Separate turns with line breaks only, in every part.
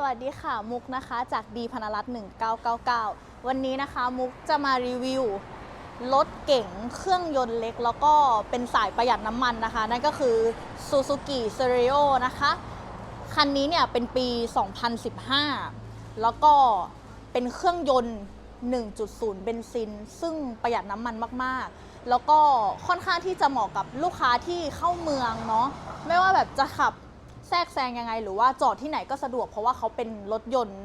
สวัสดีค่ะ มุกนะคะจากดีพนรัตน์1999 วันนี้นะคะมุกจะมารีวิวรถเก๋งเครื่องยนต์เล็ก แล้วก็เป็นสายประหยัดน้ำมันนะคะ นั่นก็คือ Suzuki s e r i o นะคะ คันนี้เนี่ยเป็นปี 2015 แล้วก็เป็นเครื่องยนต์ 1.0 เบนซิน ซึ่งประหยัดน้ำมันมากๆ แล้วก็ค่อนข้างที่จะเหมาะกับลูกค้าที่เข้าเมืองเนาะไม่ว่าแบบจะขับ แทรกแซงยังไง หรือว่าจอดที่ไหนก็สะดวก เพราะว่าเขาเป็นรถยนต์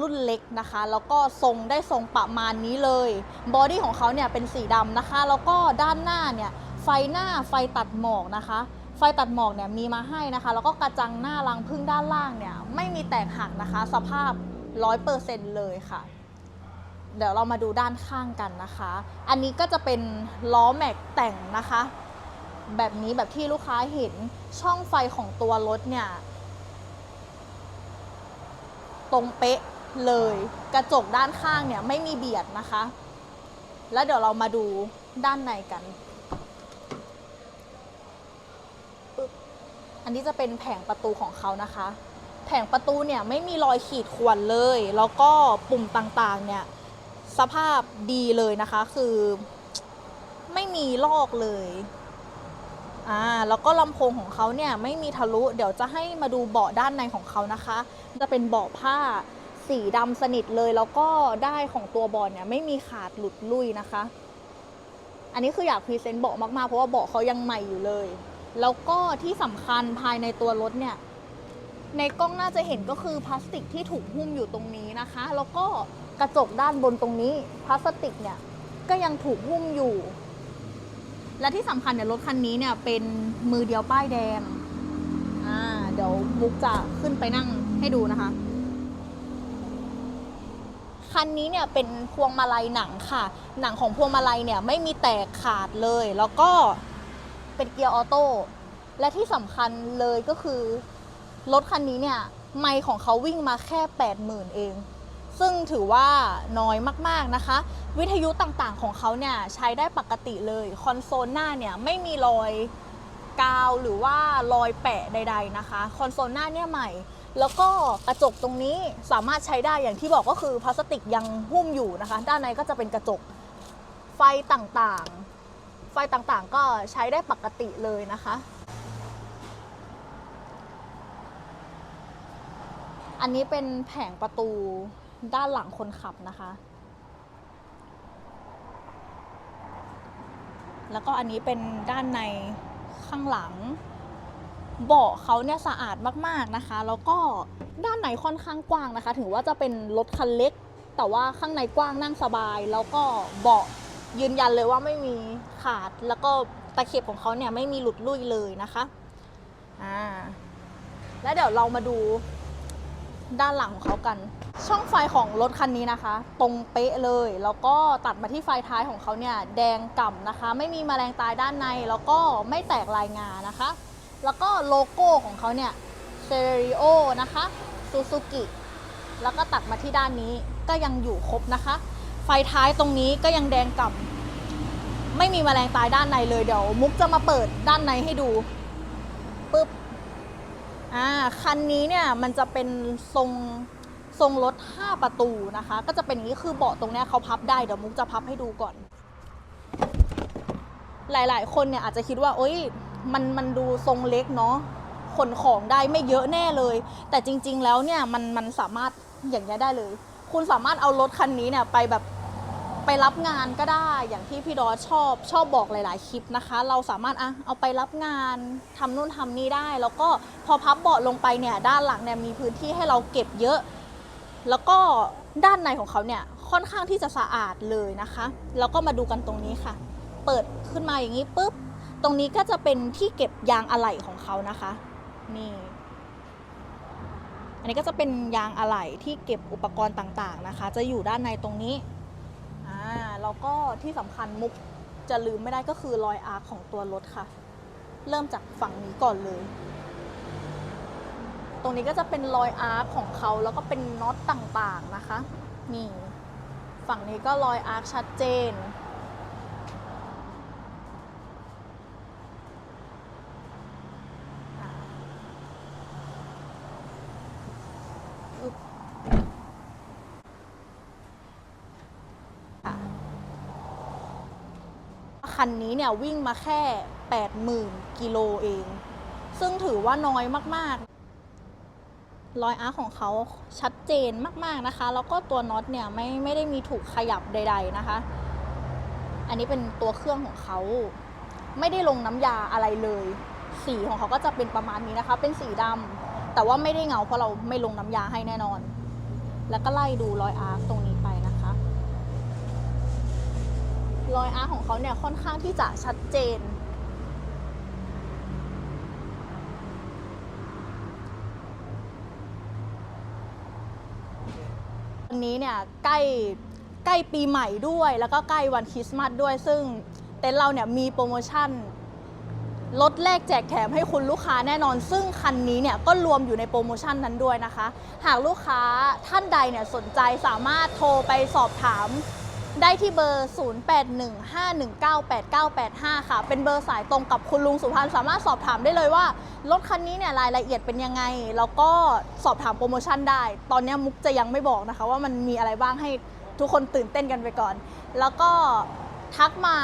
รุ่นเล็กนะคะ แล้วก็ทรงได้ทรงประมาณนี้เลยบอดี้ของเขาเนี่ยเป็นสีดำนะคะ แล้วก็ด้านหน้าเนี่ยไฟหน้าไฟตัดหมอกนะคะ ไฟตัดหมอกเนี่ยมีมาให้นะคะ แล้วก็กระจังหน้ารังพึ่งด้านล่างเนี่ยไม่มีแตกหักนะคะ สภาพ 100%เลยค่ะ เดี๋ยวเรามาดูด้านข้างกันนะคะ อันนี้ก็จะเป็นล้อแม็กแต่งนะคะ แบบนี้แบบที่ลูกค้าเห็นช่องไฟของตัวรถเนี่ย ตรงเป๊ะเลยกระจกด้านข้างเนี่ยไม่มีเบียดนะคะ แล้วเดี๋ยวเรามาดูด้านในกันอันนี้จะเป็นแผงประตูของเขานะคะ แผงประตูเนี่ยไม่มีรอยขีดข่วนเลย แล้วก็ปุ่มต่างๆเนี่ยสภาพดีเลยนะคะ คือไม่มีลอกเลย อ่าแล้วก็ลำโพงของเขาเนี่ยไม่มีทะลุ เดี๋ยวจะให้มาดูเบาะด้านในของเขานะคะ จะเป็นเบาะผ้าสีดำสนิทเลยแล้วก็ได้ของตัวเบาะเนี่ยไม่มีขาดหลุดลุ่ยนะคะ อันนี้คืออยากพรีเซนต์เบาะมากๆเพราะว่าเบาะเขายังใหม่อยู่เลย แล้วก็ที่สำคัญภายในตัวรถเนี่ยในกล้องน่าจะเห็นก็คือพลาสติกที่ถูกหุ้มอยู่ตรงนี้นะคะ แล้วก็กระจกด้านบนตรงนี้พลาสติกเนี่ยก็ยังถูกหุ้มอยู่ และที่สำคัญเนี่ยรถคันนี้เนี่ยเป็นมือเดียวป้ายแดง อ่า เดี๋ยวมุกจะขึ้นไปนั่งให้ดูนะคะ คันนี้เนี่ยเป็นพวงมาลัยหนังค่ะ หนังของพวงมาลัยเนี่ยไม่มีแตกขาดเลย แล้วก็เป็นเกียร์ออโต้ และที่สำคัญเลยก็คือรถคันนี้เนี่ย ไมล์ของเขาวิ่งมาแค่ 80,000 เอง ซึ่งถือว่าน้อยมากๆนะคะ วิทยุต่างๆของเขาเนี่ยใช้ได้ปกติเลยคอนโซลหน้าเนี่ยไม่มีรอยกาวหรือว่ารอยแปะใด ๆนะคะคอนโซลหน้าเนี่ยใหม่ แล้วก็กระจกตรงนี้สามารถใช้ได้อย่างที่บอกก็คือพลาสติกยังหุ้มอยู่นะคะ ด้านในก็จะเป็นกระจกไฟต่างๆ ไฟต่างๆก็ใช้ได้ปกติเลยนะคะ อันนี้เป็นแผงประตู ด้านหลังคนขับนะคะ แล้วก็อันนี้เป็นด้านในข้างหลัง เบาะเขาเนี่ยสะอาดมากๆนะคะ แล้วก็ด้านในค่อนข้างกว้างนะคะถึงว่าจะเป็นรถคันเล็ก แต่ว่าข้างในกว้างนั่งสบาย แล้วก็เบาะยืนยันเลยว่าไม่มีขาด แล้วก็ตะเข็บของเขาเนี่ยไม่มีหลุดลุ่ยเลยนะคะ อ่า แล้วเดี๋ยวเรามาดู ด้านหลังของเขากัน ช่องไฟของรถคันนี้นะคะ ตรงเป๊ะเลย แล้วก็ตัดมาที่ไฟท้ายของเขาเนี่ยแดงก่ำนะคะ ไม่มีแมลงตายด้านใน แล้วก็ไม่แตกลายงานะคะ แล้วก็โลโก้ของเขาเนี่ยเซเริโอนะคะซูซูกิแล้วก็ตัดมาที่ด้านนี้ก็ยังอยู่ครบนะคะ ไฟท้ายตรงนี้ก็ยังแดงก่ำไม่มีแมลงตายด้านในเลยเดี๋ยวมุกจะมาเปิดด้านในให้ดูปึ๊บ อ่าคันนี้เนี่ยมันจะเป็นทรงทรงรถ 5 ประตูนะคะ ก็จะเป็นอย่างนี้คือเบาะตรงเนี้ยเขาพับได้เดี๋ยวมุกจะพับให้ดูก่อน หลายๆ คนเนี่ยอาจจะคิดว่าโอ๊ยมันมันดูทรงเล็กเนาะขนของได้ไม่เยอะแน่เลย แต่จริง ๆ แล้วเนี่ยมันมันสามารถอย่างนี้ได้เลย คุณสามารถเอารถคันนี้เนี่ยไปแบบ ไปรับงานก็ได้อย่างที่พี่ดอชอบชอบบอกหลาย ๆ คลิปนะคะ เราสามารถอะเอาไปรับงานทำนู่นทำนี่ได้ แล้วก็พอพับเบาะลงไปเนี่ยด้านหลังเนี่ยมีพื้นที่ให้เราเก็บเยอะ แล้วก็ด้านในของเขาเนี่ยค่อนข้างที่จะสะอาดเลยนะคะ แล้วก็มาดูกันตรงนี้ค่ะ เปิดขึ้นมาอย่างนี้ปุ๊บตรงนี้ก็จะเป็นที่เก็บยางอะไหล่ของเขานะคะ นี่อันนี้ก็จะเป็นยางอะไหล่ที่เก็บอุปกรณ์ต่าง ๆ นะคะ จะอยู่ด้านในตรงนี้ แล้วก็ที่สำคัญมุกจะลืมไม่ได้ก็คือรอยอาร์คของตัวรถค่ะ เริ่มจากฝั่งนี้ก่อนเลย ตรงนี้ก็จะเป็นรอยอาร์คของเขาแล้วก็เป็นน็อตต่างๆนะคะ นี่ ฝั่งนี้ก็รอยอาร์คชัดเจน คันนี้เนี่ยวิ่งมาแค่ 80,000 กิโลเอง ซึ่งถือว่าน้อยมากๆ รอยอาร์ของเขาชัดเจนมากๆนะคะ แล้วก็ตัวน็อตเนี่ยไม่ไม่ได้มีถูกขยับใด ๆนะคะ อันนี้เป็นตัวเครื่องของเขา ไม่ได้ลงน้ำยาอะไรเลย สีของเขาก็จะเป็นประมาณนี้นะคะ เป็นสีดำแต่ว่าไม่ได้เงาเพราะเราไม่ลงน้ำยาให้แน่นอน แล้วก็ไล่ดูรอยอาร์ตรงนี้ไปนะคะ รอยอาร์ของเขาเนี่ยค่อนข้างที่จะชัดเจน วันนี้เนี่ยใกล้ใกล้ปีใหม่ด้วย แล้วก็ใกล้วันคริสต์มาสด้วย ซึ่งเต็นท์เราเนี่ยมีโปรโมชั่นลดแลกแจกแถมให้คุณลูกค้าแน่นอน ซึ่งคันนี้เนี่ยก็รวมอยู่ในโปรโมชั่นนั้นด้วยนะคะ หากลูกค้าท่านใดเนี่ยสนใจสามารถโทรไปสอบถาม ได้ที่เบอร์ 0815198985 ค่ะ เป็นเบอร์สายตรงกับคุณลุงสุพันธ์สามารถสอบถามได้เลยว่า รถคันนี้เนี่ยรายละเอียดเป็นยังไง แล้วก็สอบถามโปรโมชั่นได้ ตอนนี้มุกจะยังไม่บอกนะคะ ว่ามันมีอะไรบ้างให้ทุกคนตื่นเต้นกันไปก่อน แล้วก็ทักมา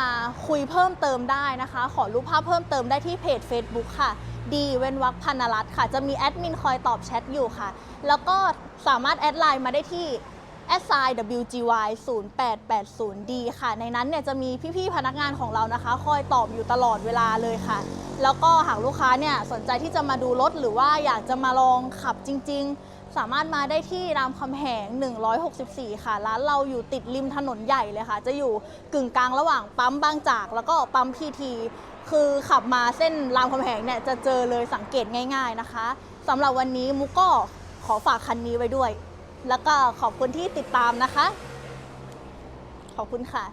คุยเพิ่มเติมได้นะคะ ขอรูปภาพเพิ่มเติมได้ที่เพจ Facebook ค่ะ ดีเว้นวักพันรัตค่ะ จะมีแอดมินคอยตอบแชทอยู่ค่ะ แล้วก็สามารถแอดไลน์มาได้ที่ s i WGY 0880D ค่ะ ในนั้นเนี่ยจะมีพี่ๆพนักงานของเรานะคะ คอยตอบอยู่ตลอดเวลาเลยค่ะ แล้วก็หากลูกค้าเนี่ยสนใจที่จะมาดูรถหรือว่าอยากจะมาลองขับจริง ๆ สามารถมาได้ที่รามคำแหง 164 ค่ะ ร้านเราอยู่ติดริมถนนใหญ่เลยค่ะ จะอยู่กึ่งกลางระหว่างปั๊มบางจาก แล้วก็ปั๊มพีทีคือขับมาเส้นรามคำแหงเนี่ยจะเจอเลยสังเกตง่าย ๆนะคะสำหรับวันนี้มุกก็ขอฝากคันนี้ไว้ด้วย แล้วก็ขอบคุณที่ติดตามนะคะ ขอบคุณค่ะ